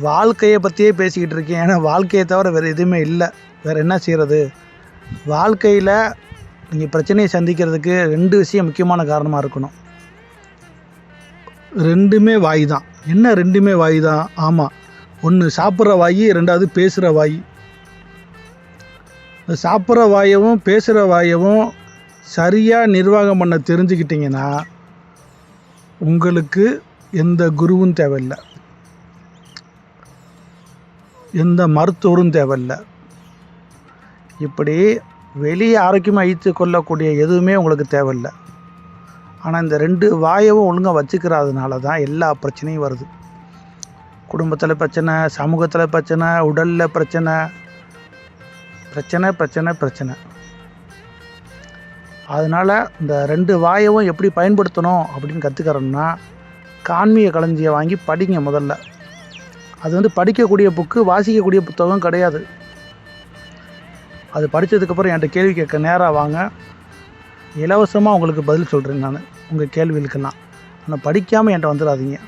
வாழ்க்கையை பற்றியே பேசிக்கிட்டு இருக்கேன். ஏன்னா வாழ்க்கையை தவிர வேறு எதுவுமே இல்லை. வேறு என்ன செய்கிறது வாழ்க்கையில் நீங்கள் பிரச்சனையை சந்திக்கிறதுக்கு ரெண்டு விஷயம் முக்கியமான காரணமாக இருக்கணும். ரெண்டுமே வாய் தான். என்ன ரெண்டுமே வாய் தான்? ஆமாம் ஒன்று சாப்பிட்ற வாய் ரெண்டாவது பேசுகிற வாய். இந்த சாப்பிட்ற வாயவும் பேசுகிற வாயவும் சரியாக நிர்வாகம் பண்ண தெரிஞ்சுக்கிட்டிங்கன்னா உங்களுக்கு எந்த குருவும் தேவையில்லை. எந்த மருத்துவரும் தேவையில்லை. இப்படி வெளியே ஆரோக்கியமாக ஈத்து கொள்ளக்கூடிய எதுவுமே உங்களுக்கு தேவையில்லை. ஆனால் இந்த ரெண்டு வாயவும் ஒழுங்காக வச்சுக்கிறதுனால தான் எல்லா பிரச்சனையும் வருது. குடும்பத்தில் பிரச்சனை சமூகத்தில் பிரச்சனை உடலில் பிரச்சனை பிரச்சனை பிரச்சனை பிரச்சனை. அதனால் இந்த ரெண்டு வாயவும் எப்படி பயன்படுத்தணும் அப்படின்னு கற்றுக்கிறோம்னா கான்மீக களஞ்சியை வாங்கி படிங்க முதல்ல. அது வந்து படிக்கக்கூடிய புக்கு வாசிக்கக்கூடிய புத்தகம் கிடையாது. அது படித்ததுக்கப்புறம் என்கிட்ட கேள்வி கேட்க நேராக வாங்க. இலவசமாக உங்களுக்கு பதில் சொல்கிறேன் நான். உங்கள் கேள்விகளுக்கெல்லாம். ஆனால் படிக்காமல் என்கிட்ட வந்துடாதீங்க.